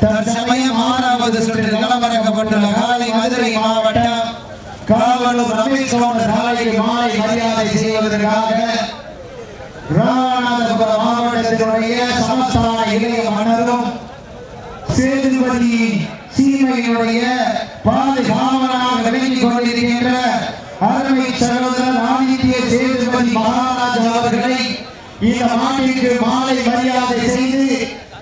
தற்சமயம் ஆறாவது சுற்றில் களமிறக்கப்பட்டுள்ள காலை மதுரை மாவட்டம் காவலூர் ரமேஷ் கவுண்டர் காலைக்கு மாலை மரியாதை செய்வதற்காக ராமநாதபுரம் மாவட்டத்தினுடைய சமஸ்தான இளைய மன்னரும் சேதுபதி சீமையினுடைய பாதுகாவலாக விளங்கிக் கொண்டிருக்கின்ற அருமை சகோதரர் ஆதித்ய சேதுபதி மகாராஜா அவர்களை இந்த மாநிலத்திற்கு மாலை மரியாதை செய்து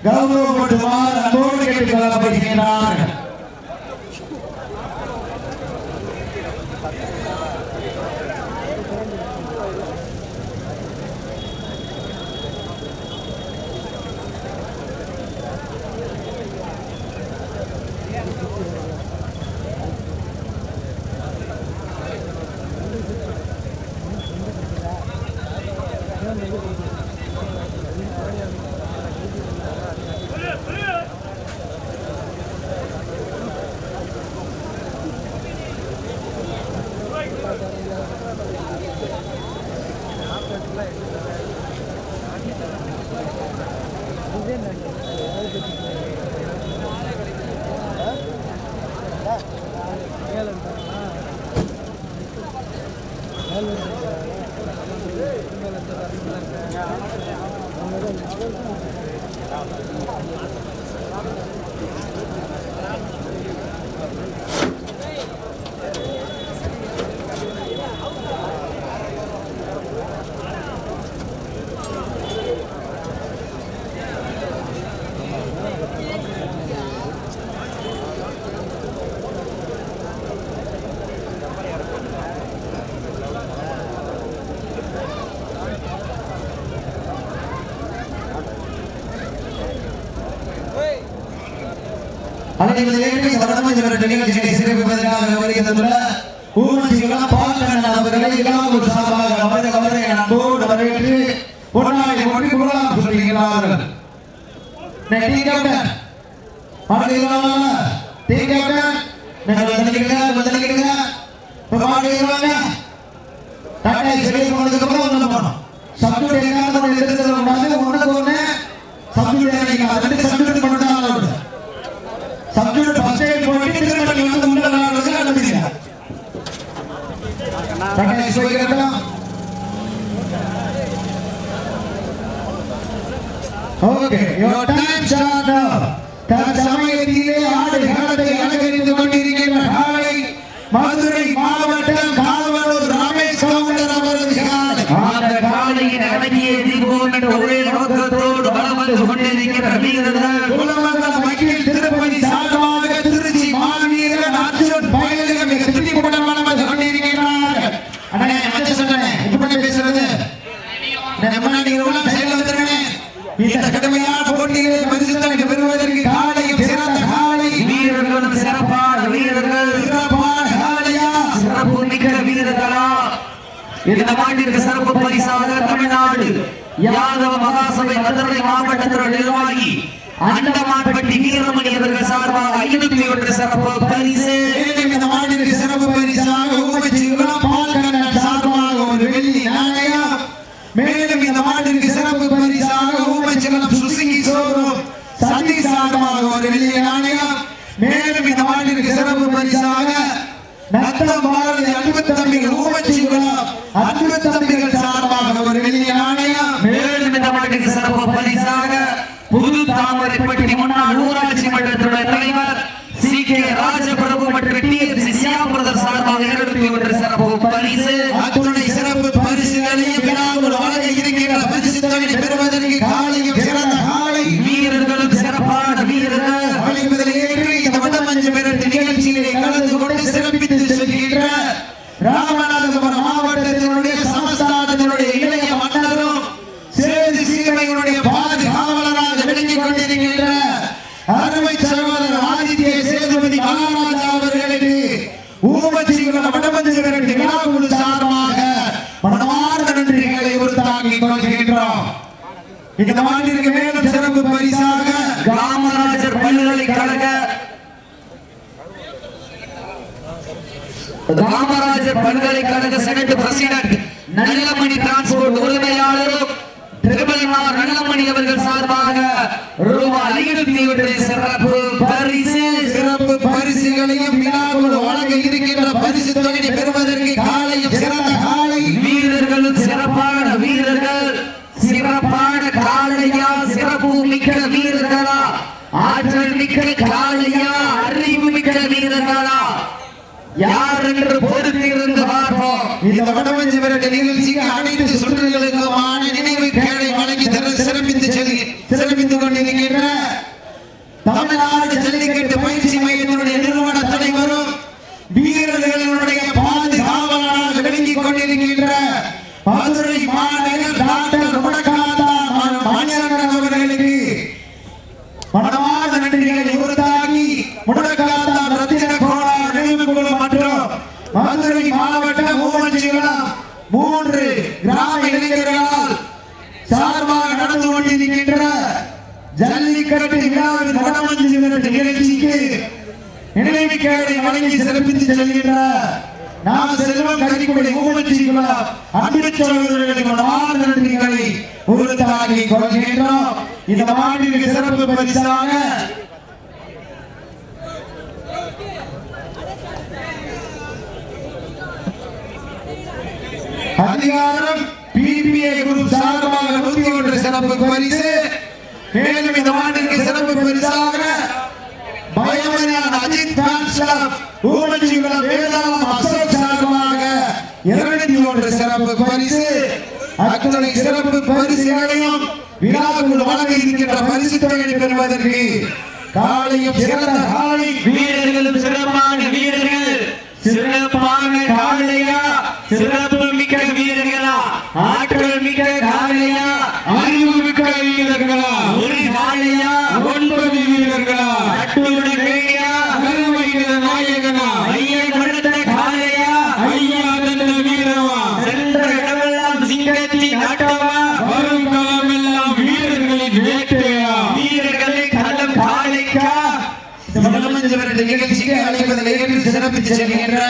கௌரவப்படுமாறு அன்போடு கேட்டுக் கொள்ளப்படுகின்றார்கள் பதிவிலிருந்து தொடர்ந்து இவரது நிகழ்ச்சியை சிறப்பிப்பதற்காக வருகின்றுள்ள ஊமஞ்சிகளா பாலகண்ணன் அவர்களை எல்லாம் மதுரை Nuclear Dress of ரூபாய் ஐநூத்தி ஒன்று சிறப்பு பரிசு சிறப்பு பரிசுகளையும் விழாக்குழு வழங்க இருக்கின்ற பரிசு தொகையை பெறுவதற்கு காலையும் சிறந்த காலை. வீரர்களும் சிறப்பான வீரர்கள். சிறப்பான காளையா சிறப்பு மிக்க வீரர்களா? ஆற்றல் மிக்க காளையா அறிவு மிக்க வீரர்களா? யார் என்று பொறுத்திருந்து பார்ப்போம். இந்த வடமஞ்சி விரட்டு நிகழ்ச்சிக்கு அனைத்து சுற்றுகளுக்குமான நினைவு கேடை வழங்கி தர சிறப்பித்து செல்கி சிறப்பித்துக் கொண்டிருக்கின்ற தமிழ்நாடு ஜல்லிக்கட்டு பயிற்சி மையத்தினுடைய நிறுவன தலைவரும் வீரர்களுடைய பாதுகாவலராக விளங்கிக் கொண்டிருக்கின்ற மதுரை மாநகர் டாக்டர் முடக்காதா மாநிலங்கள் அவர்களுக்கு மனமார்ந்த நன்றிகளை உறுத்தாக்கி முடக்காதா ரத்தின கோலா நினைவு குழு மற்றும் மதுரை மாவட்ட மூவஞ்சிகுளம் மூன்று கிராம இளைஞர்களால் சார்பாக நடந்து கொண்டிருக்கின்ற ஜல்லிக்கட்டு விழாவின் வடமஞ்சி நிகழ்ச்சிக்கு நினைவு கேடை வழங்கி சிறப்பித்து செல்கின்ற நான் செல்வம் கரிக்குடி மூவஞ்சிகுளம் அன்பு நன்றிகளை கொள்கின்றோம் இந்த மாநில சிறப்பு பரிசாக அதிகாரம் பிபிஏ குரூப் சார்பாக நூத்தி ஒன்று சிறப்பு பரிசு. மேலும் இந்த ஆண்டிற்கு சிறப்பு பரிசாக பயமரியான் அஜித் ஃபேன்ஸ் கிளப் வேதாளம் அசோக் இருநூத்தி சிறப்பு பரிசு அத்துணை சிறப்பு பரிசுகளையும் விழாக்குள் வழங்க இருக்கின்ற பரிசு தொகையை பெறுவதற்கு காலையும் சிறந்த காலை வீரர்களும் சிறப்பான வீரர்கள் சிறப்பான காளையா சிறப்பு மிக்க வீரர்களா ஆற்றல் மிக்க காளையா அறிவு மிக்க வீரர்களா ஒரு காளையா ஒன்பது வீரர்களா அட்டுடன் வேணியா அகரவைகிற நாயகனா ஐயன் கொடுத்த காளையா ஐயா தந்த வீரவா சென்ற இடமெல்லாம் சிங்கத்தின் ஆட்டமா வரும் காலமெல்லாம் வீரர்களின் வேட்டையா வீரர்களை களம் காளைக்கா நிகழ்ச்சிக்கு அழைப்பதில் ஏற்று சிறப்பித்து செல்கின்ற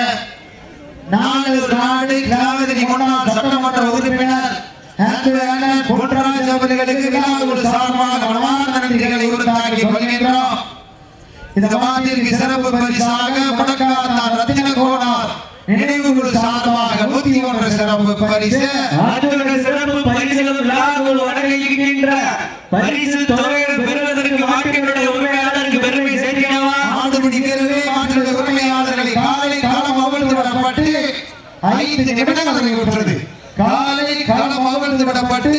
நாலு நாடு கிராமதி முன்னாள் சட்டமன்ற உறுப்பினர் ஆந்திர அண்ணன் பொன்ராஜ் அவர்களுக்கு விழாக்குழு சார்பாக மனமார்ந்த நன்றிகளை உறுத்தாக்கி கொள்கின்றோம் இந்த மாநிலத்திற்கு பரிசாக முடக்காத்தார் ரத்தின கோணார் நினைவு குழு சார்பாக நூத்தி ஒன்று சிறப்பு பரிசு. ஆற்றலுடன் சிறப்பு பரிசுகளும் விழாக்கள் வழங்க இருக்கின்ற பரிசு தொகைகள் பெறுவதற்கு மாட்டினுடைய உரிமையாளருக்கு பெருமை சேர்க்கிறவா ஆடு பிடிக்கிறதே மாற்றுடைய உரிமையாளர்களை காலை காலம் அவிழ்ந்து விடப்பட்டு ஐந்து நிமிடங்கள் நிறைவுற்றது காலை காலம் அவிழ்ந்து விடப்பட்டு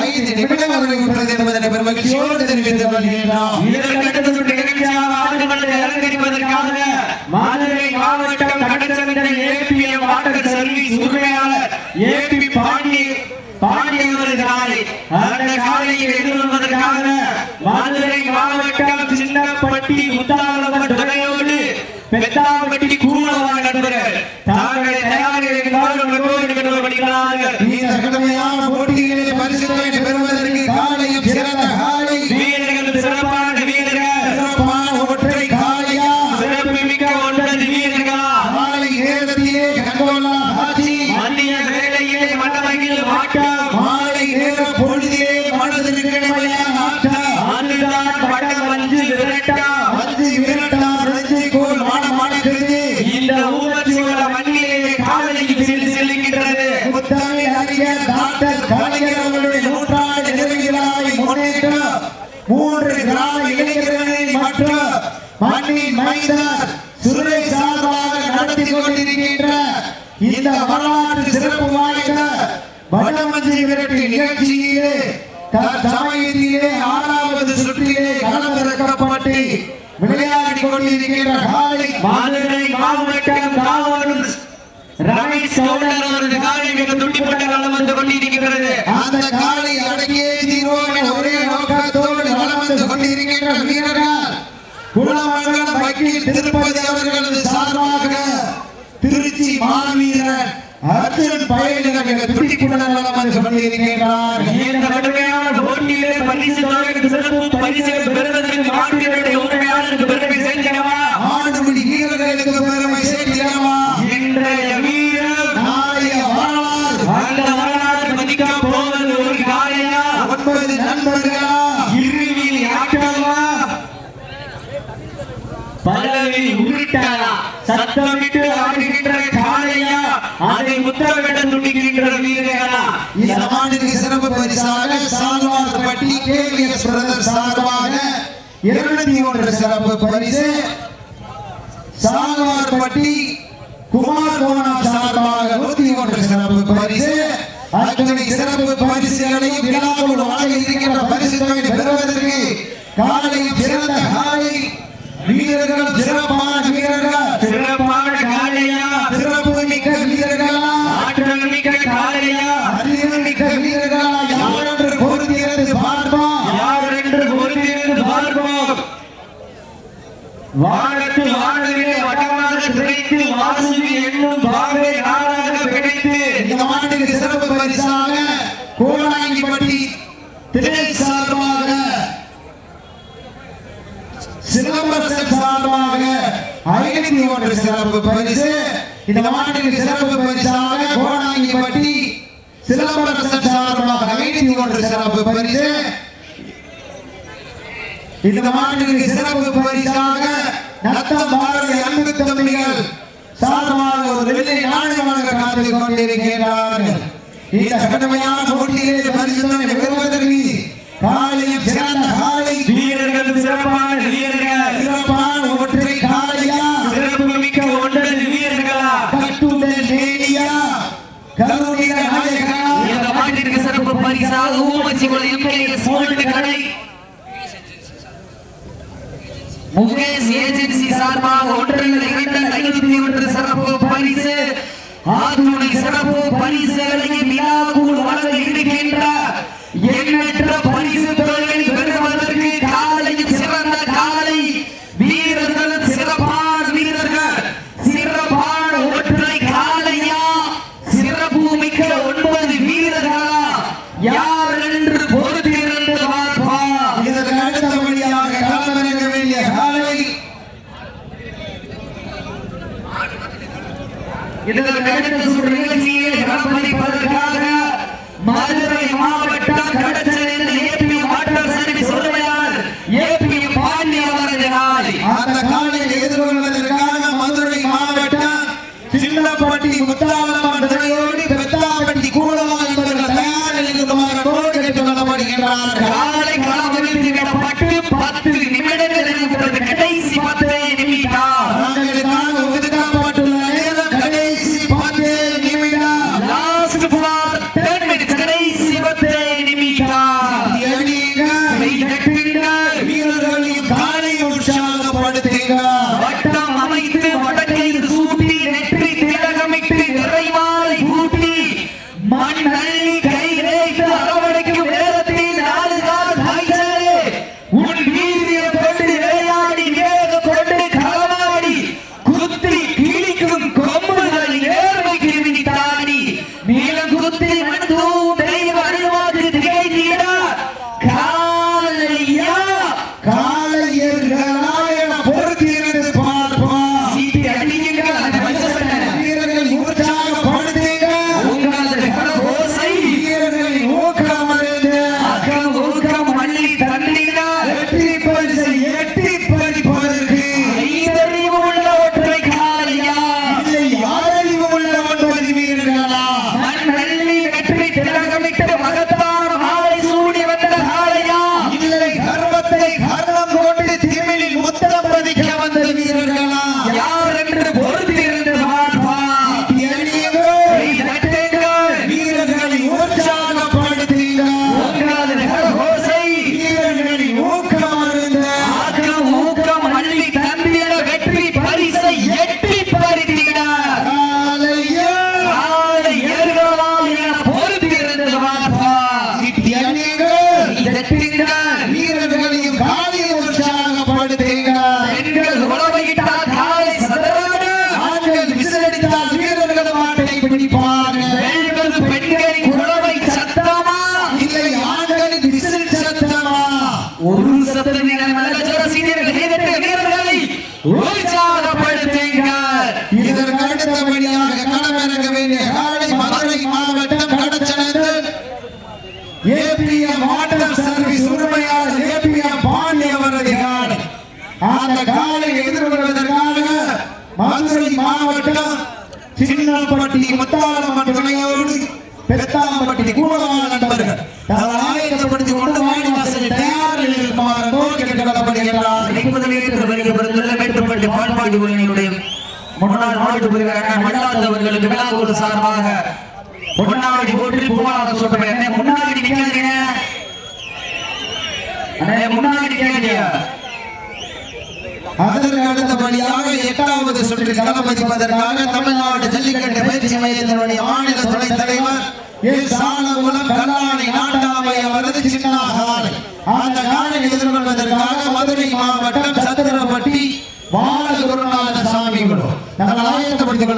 ஐந்து நிமிடங்கள் நிறைவுற்றது என்பதனை பெருமகிழ்ச்சியோடு தெரிவித்துக் கொள்கின்றோம். இதற்கடுத்த சுற்று நிகழ்ச்சியாக ஆடுகளை அலங்கரிப்பதற்காக மதுரை மாவட்டம் கடற்சந்தை ஏபிஎம் வாட்டர் சர்வீஸ் உரிமையாளர் ஏபி பாண்டி பாண்டி அவரது காலை அந்த காலையை எதிர்கொள்வதற்காக மதுரை மாவட்டம் சின்னப்பட்டி முத்தாளம்மன் துணையோடு பெத்தாம்பட்டி கூடவான நண்பர்கள் தாங்களை தயாரில் வருகிறார்கள் இந்த கடுமையான போட்டிகளில் பரிசுகளை பெறுவதற்கு காலையும் சிறந்த காலை வீரர்கள் சிறப்பான வீரர்கள் சிறப்பான ஒற்றை காலையா சிறப்பு மிக்க ஒன்பது வீரர்களா காலை நேரத்திலே கண்கொள்ளா காட்சி மன்னிய வேளையிலே மண்டபத்தில் வாட்டம் மாலை நேர பொழுதிலே மனதில் கிழமையான ஆட்டம் ஆண்டுதான் பட்டம் வந்து விரட்டம் அஞ்சு விரட்டார் நெஞ்சை கோல் மாட மாடுகிறது இந்த ஊமச்சியோட மண்ணிலே காலையில் சென்று செல்லுகின்றது முத்தாமி அறிஞர் டாக்டர் கலைஞர் அவர்களுடைய நூற்றாண்டு நிறைவிழாவை முன்னேற்ற மூன்று கிராம இளைஞர்களை மற்றும் மண்ணின் மைந்தர் சுரை சார்பாக நடத்தி கொண்டிருக்கின்ற இந்த வரலாற்று சிறப்பு வாய்ந்த வடமஞ்சி விரட்டு நிகழ்ச்சியிலே தற்சமயத்திலே ஆறாவது சுற்றிலே களமிறக்கப்பட்டு விளையாடி காலை மாவட்டம் காவலூர். ரமேஷ் கவுண்டர் அவரது காலை மிக துண்டிப்பட்ட வந்து கொண்டிருக்கிறது. அந்த காலை அடங்கியே தீர்வோம் என ஒரே நோக்கத்தோடு வலம் வந்து கொண்டிருக்கின்ற வீரர்கள் குலமங்கலம் வக்கீல் திருப்பதி அர்ஜுன் பயணிடம் என துடிப்புணர்வலாம் என்று சொல்லியிருக்கின்றார் இந்த கடுமையான போட்டியிலே பரிசு தோழருக்கு சிறப்பு பரிசுகள் பெறுவதற்கு ஆண்டியருடைய உரிமையாளருக்கு பெருமை சேர்க்கிறவா ஆடுபடி வீரர்களுக்கு பெருமை என்ற சிறப்பு பரிசு. சால்வார்பட்டி குமார் கோனா சார்பாக நூத்தி ஒன்று சிறப்பு பரிசு. அத்தனை சிறப்பு பரிசுகளை வானத்து வானதிலே வடமாக கிடைத்து வாசுகி என்னும் பாவை நாராக கிடைத்து இந்த ஆண்டுக்கு சிறப்பு பரிசாக கோலாங்கிப்பட்டி திரை சார்பாக சிலம்பரசன் சார்பாக ஐநூத்தி ஒன்று சிறப்பு பரிசு. இந்த ஆண்டுக்கு சிறப்பு பரிசாக கோலாங்கிப்பட்டி சிலம்பரசன் சார்பாக ஐநூத்தி ஒன்று சிறப்பு பரிசு. இந்த ஆண்டுக்கு சிறப்பு பரிசாக நத்தம் பாரதி அன்பு தம்பிகள் சாதமாக ஒரு வெள்ளி நாணயமாக காத்துக் கொண்டிருக்கிறார்கள் இந்த கடுமையான போட்டியிலே பரிசுத்தனை பெறுவது முகேஷ் ஏஜென்சி சார்பாக ஒன்றில் இருந்த ஐநூத்தி ஒன்று சிறப்பு பரிசு. ஆத்துணை சிறப்பு பரிசுகளையும் விழாக்குள் வழங்க இருக்கின்ற கஷ்டப்படுகின்றார்கள் காலை களமிருந்து விடப்பட்டு அதற்கு அடுத்தபடியாக எட்டாவது சுற்று களம் பதிப்பதற்காக தமிழ்நாடு ஜல்லிக்கட்டு பயிற்சி மையத்தினுடைய மாநில துணைத் தலைவர் சாலகுலம் கல்லாணி நாட்டாமை அவரது சின்ன அந்த காலை எதிர்கொள்வதற்காக மதுரை மாவட்டம் சத்திரப்பட்டி பாலகுருநாத சாமி குழு. நாங்கள் ஆயத்தப்படுத்திக்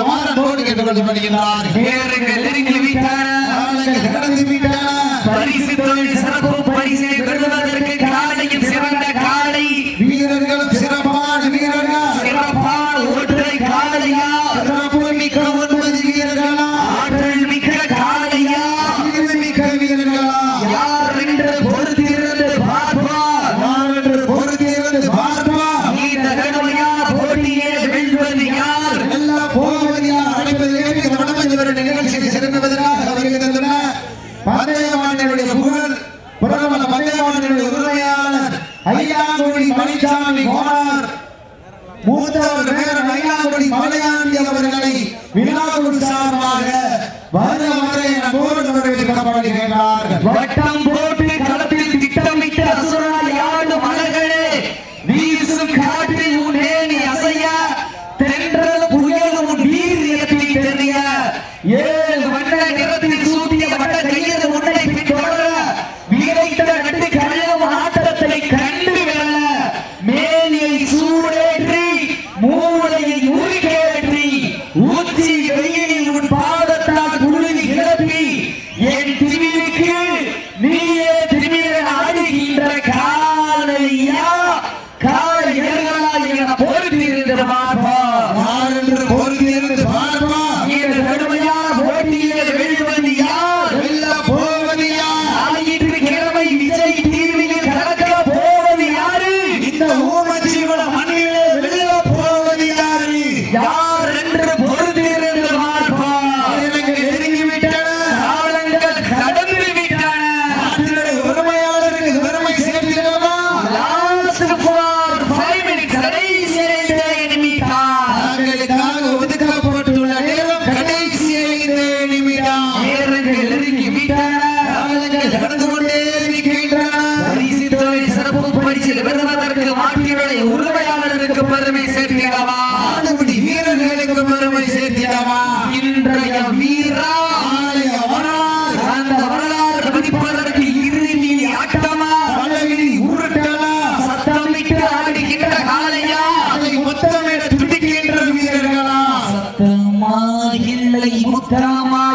ഈ ബുദ്ധരാമായ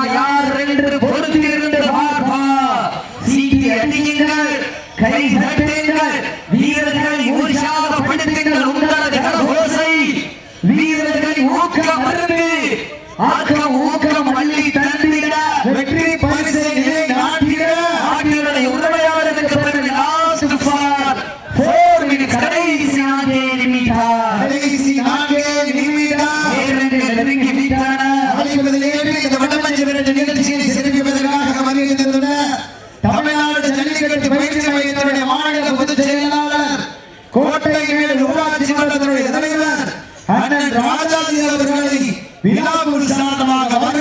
அண்ணன் ராஜாஜி அவர்களை விழாவுக்கு சாதமாக வர